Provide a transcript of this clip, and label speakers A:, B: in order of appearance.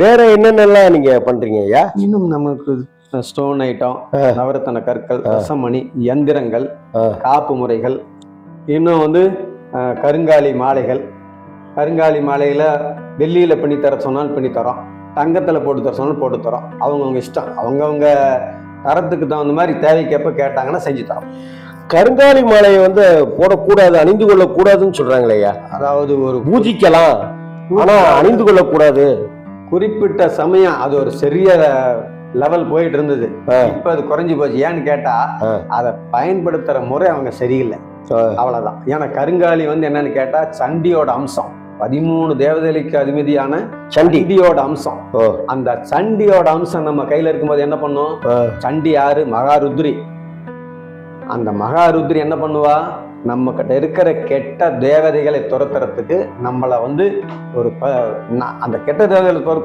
A: வேற என்னென்னலாம் நீங்க பண்றீங்க ஐயா?
B: இன்னும் நமக்கு ஸ்டோன் ஐட்டம். நவரத்தன கற்கள் ரசமணி எந்திரங்கள்
A: ஆ.
B: காப்பு முறைகள் இன்னும் வந்து கருங்காலி மாலைகள். கருங்காலி மாலையில வெள்ளியில பண்ணி தர சொன்னாலும் பண்ணி தரோம். தங்கத்துல போட்டு தர சொன்னாலும் போட்டு தரோம். அவங்கவுங்க இஷ்டம். அவங்கவுங்க தரத்துக்கு தகுந்த மாதிரி தேவைக்கேற்ப கேட்டாங்கன்னா செஞ்சு தரோம்.
A: கருங்காலி மாலையை வந்து போடக்கூடாது அணிந்து கொள்ளக்கூடாதுன்னு சொல்றாங்களே
B: அதாவது ஒரு
A: பூஜிக்கலாம். ஆனா அணிந்து கொள்ளக்கூடாது.
B: குறிப்பிட்ட சமயம் அது ஒரு சிறிய லெவல் போயிட்டு இருந்தது. இப்ப அது குறைஞ்சு போச்சு. ஏன்னு கேட்டா. அதை பயன்படுத்துற முறை அவங்க சரியில்லை. அவ்வளவுதான். ஏன்னா கருங்காலி வந்து என்னன்னு கேட்டா சண்டியோட அம்சம். பதிமூணு தேவதைகளுக்கு அதிபதியான
A: சண்டி.
B: சண்டியோட அம்சம். அந்த சண்டியோட அம்சம் நம்ம கையில இருக்கும்போது என்ன பண்ணும். சண்டி யாரு? மகாருத்ரி. அந்த மகாருத்ரி என்ன பண்ணுவா? நம்ம கிட்ட இருக்கிற கெட்ட தேவதைகளை துரத்துறதுக்கு நம்மளை வந்து ஒரு அந்த கெட்ட தேவதைகளை துர